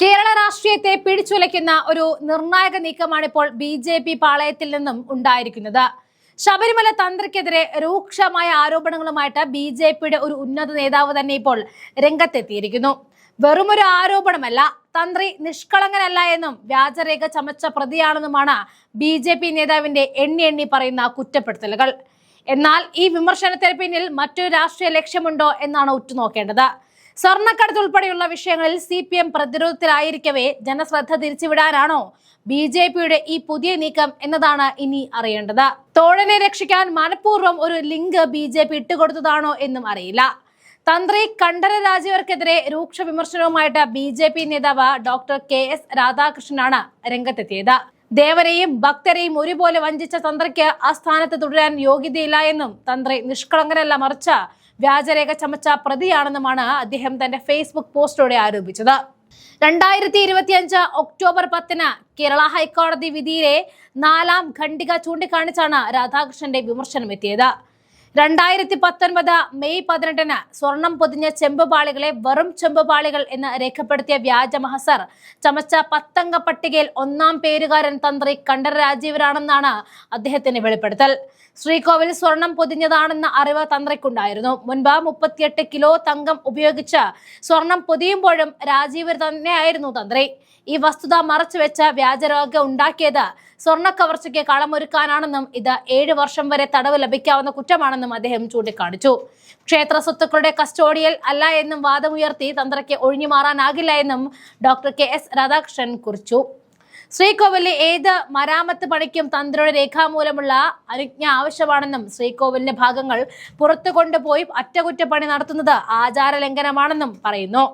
കേരള രാഷ്ട്രീയത്തെ പിടിച്ചുലയ്ക്കുന്ന ഒരു നിർണായക നീക്കമാണ് ഇപ്പോൾ ബി ജെ പി പാളയത്തിൽ നിന്നും ഉണ്ടായിരിക്കുന്നത്. ശബരിമല തന്ത്രിക്കെതിരെ രൂക്ഷമായ ആരോപണങ്ങളുമായിട്ട് ബി ജെ പിയുടെ ഒരു ഉന്നത നേതാവ് തന്നെ ഇപ്പോൾ രംഗത്തെത്തിയിരിക്കുന്നു. വെറുമൊരു ആരോപണമല്ല തന്ത്രി നിഷ്കളങ്കനല്ല എന്നും വ്യാജരേഖ ചമച്ച പ്രതിയാണെന്നുമാണ് ബി ജെ പി നേതാവിന്റെ എണ്ണി എണ്ണി പറയുന്ന കുറ്റപ്പെടുത്തലുകൾ. എന്നാൽ ഈ വിമർശനത്തിന് പിന്നിൽ മറ്റൊരു രാഷ്ട്രീയ ലക്ഷ്യമുണ്ടോ എന്നാണ് ഉറ്റുനോക്കേണ്ടത്. സ്വർണക്കടത്ത് ഉൾപ്പെടെയുള്ള വിഷയങ്ങളിൽ സി പി എം പ്രതിരോധത്തിലായിരിക്കവേ ജനശ്രദ്ധ തിരിച്ചുവിടാനാണോ ബി ജെ പിയുടെ ഈ പുതിയ നീക്കം എന്നതാണ് ഇനി അറിയേണ്ടത്. തോഴനെ രക്ഷിക്കാൻ മനഃപൂർവം ഒരു ലിങ്ക് ബി ജെ പി ഇട്ടുകൊടുത്തതാണോ എന്നും അറിയില്ല. തന്ത്രി കണ്ഠര രാജീവർക്കെതിരെ രൂക്ഷ വിമർശനവുമായിട്ട് ബി ജെ പി നേതാവ് ഡോക്ടർ കെ എസ് രാധാകൃഷ്ണനാണ് രംഗത്തെത്തിയത്. ദേവരെയും ഭക്തരെയും ഒരുപോലെ വഞ്ചിച്ച തന്ത്രിക്ക് ആ സ്ഥാനത്ത് തുടരാൻ യോഗ്യതയില്ല എന്നും തന്ത്രി നിഷ്കളങ്കരല്ല മറിച്ച് വ്യാജരേഖ ചമച്ച പ്രതിയാണെന്നുമാണ് അദ്ദേഹം തന്റെ ഫേസ്ബുക്ക് പോസ്റ്റോടെ ആരോപിച്ചത്. രണ്ടായിരത്തി ഇരുപത്തിയഞ്ച് ഒക്ടോബർ പത്തിന് കേരള ഹൈക്കോടതി വിധിയിലെ നാലാം ഖണ്ഡിക ചൂണ്ടിക്കാണിച്ചാണ് രാധാകൃഷ്ണന്റെ വിമർശനം എത്തിയത് രണ്ടായിരത്തി പത്തൊൻപത് മെയ് പതിനെട്ടിന് സ്വർണം പൊതിഞ്ഞ ചെമ്പുപാളികളെ വെറും ചെമ്പുപാളികൾ എന്ന് രേഖപ്പെടുത്തിയ വ്യാജ മഹസർ ചമച്ച പത്തംഗ പട്ടികയിൽ ഒന്നാം പേരുകാരൻ തന്ത്രി കണ്ഠര രാജീവരാണെന്നാണ് അദ്ദേഹത്തിന്റെ വെളിപ്പെടുത്തൽ. ശ്രീകോവിൽ സ്വർണം പൊതിഞ്ഞതാണെന്ന അറിവ് തന്ത്രിക്കുണ്ടായിരുന്നു. മുൻപ് മുപ്പത്തിയെട്ട് കിലോ തങ്കം ഉപയോഗിച്ച് സ്വർണം പൊതിയുമ്പോഴും രാജീവർ തന്നെയായിരുന്നു തന്ത്രി. ഈ വസ്തുത മറച്ചുവെച്ച് വ്യാജരോഗ ഉണ്ടാക്കിയത് സ്വർണ കവർച്ചയ്ക്ക് കളമൊരുക്കാനാണെന്നും ഇത് ഏഴ് വർഷം വരെ തടവ് ലഭിക്കാവുന്ന കുറ്റമാണെന്നും അദ്ദേഹം ചൂണ്ടിക്കാണിച്ചു. ക്ഷേത്ര സ്വത്തുക്കളുടെ കസ്റ്റോഡിയൽ അല്ല എന്നും വാദമുയർത്തി തന്ത്രയ്ക്ക് ഒഴിഞ്ഞു മാറാനാകില്ല എന്നും ഡോക്ടർ കെ എസ് രാധാകൃഷ്ണൻ കുറിച്ചു. ശ്രീകോവിലെ ഏത് മരാമത്ത് പണിക്കും തന്ത്രിയുടെ രേഖാമൂലമുള്ള അനുജ്ഞ ആവശ്യമാണെന്നും ശ്രീകോവിലിന്റെ ഭാഗങ്ങൾ പുറത്തു കൊണ്ടുപോയി അറ്റകുറ്റപ്പണി നടത്തുന്നത് ആചാര ലംഘനമാണെന്നും പറയുന്നു.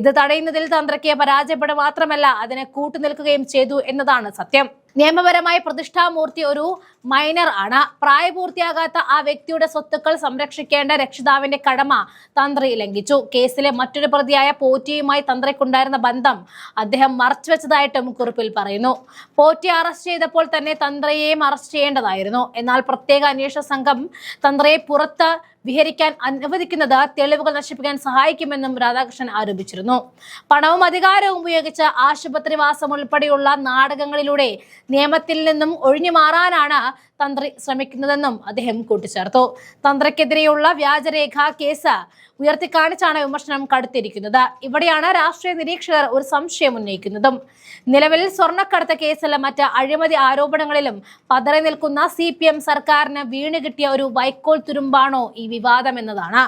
ഇത് തടയുന്നതിൽ തന്ത്രയ്ക്ക് പരാജയപ്പെടുക മാത്രമല്ല അതിനെ കൂട്ടുനിൽക്കുകയും ചെയ്തു എന്നതാണ് സത്യം. നിയമപരമായി പ്രതിഷ്ഠാമൂർത്തി ഒരു മൈനർ ആണ്. പ്രായപൂർത്തിയാകാത്ത ആ വ്യക്തിയുടെ സ്വത്തുക്കൾ സംരക്ഷിക്കേണ്ട രക്ഷിതാവിന്റെ കടമ തന്ത്രി ലംഘിച്ചു. കേസിലെ മറ്റൊരു പ്രതിയായ പോറ്റിയുമായി തന്ത്രിക്കുണ്ടായിരുന്ന ബന്ധം അദ്ദേഹം മറച്ചുവെച്ചതായിട്ടും കുറിപ്പിൽ പറയുന്നു. പോറ്റി അറസ്റ്റ് ചെയ്തപ്പോൾ തന്നെ തന്ത്രിയെയും അറസ്റ്റ് ചെയ്യേണ്ടതായിരുന്നു. എന്നാൽ പ്രത്യേക അന്വേഷണ സംഘം തന്ത്രിയെ പുറത്ത് വിഹരിക്കാൻ അനുവദിക്കുന്നത് തെളിവുകൾ നശിപ്പിക്കാൻ സഹായിക്കുമെന്നും രാധാകൃഷ്ണൻ ആരോപിച്ചിരുന്നു. പണവും അധികാരവും ഉപയോഗിച്ച് ആശുപത്രിവാസം ഉൾപ്പെടെയുള്ള നാടകങ്ങളിലൂടെ നിയമത്തിൽ നിന്നും ഒഴിഞ്ഞു മാറാനാണ് തന്ത്രി ശ്രമിക്കുന്നതെന്നും അദ്ദേഹം കൂട്ടിച്ചേർത്തു. തന്ത്രിക്കെതിരെയുള്ള വ്യാജരേഖ കേസ് ഉയർത്തിക്കാണിച്ചാണ് വിമർശനം കടുത്തിരിക്കുന്നത്. ഇവിടെയാണ് രാഷ്ട്രീയ നിരീക്ഷകർ ഒരു സംശയം ഉന്നയിക്കുന്നതും. നിലവിൽ സ്വർണക്കടത്ത് കേസിലും മറ്റ് അഴിമതി ആരോപണങ്ങളിലും പതറി നിൽക്കുന്ന സി പി എം സർക്കാരിന് വീണ് കിട്ടിയ ഒരു വൈക്കോൽ തുരുമ്പാണോ ഈ വിവാദം എന്നതാണ്.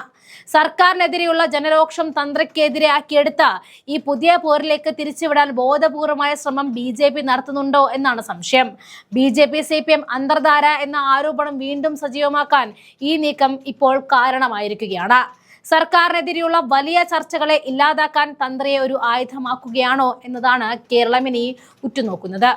സർക്കാരിനെതിരെയുള്ള ജനരോക്ഷം തന്ത്രിക്കെതിരെ ആക്കിയെടുത്ത ഈ പുതിയ പോരിലേക്ക് തിരിച്ചുവിടാൻ ബോധപൂർവമായ ശ്രമം ബി നടത്തുന്നുണ്ടോ എന്നാണ് സംശയം. B J P C P M അന്തർധാര എന്ന ആരോപണം വീണ്ടും സജീവമാക്കാൻ ഈ നീക്കം ഇപ്പോൾ കാരണമായിരിക്കുകയാണ്. സർക്കാരിനെതിരെയുള്ള വലിയ ചർച്ചകളെ ഇല്ലാതാക്കാൻ തന്ത്രിയെ ഒരു ആയുധമാക്കുകയാണോ എന്നതാണ് കേരളമിനി ഉറ്റുനോക്കുന്നത്.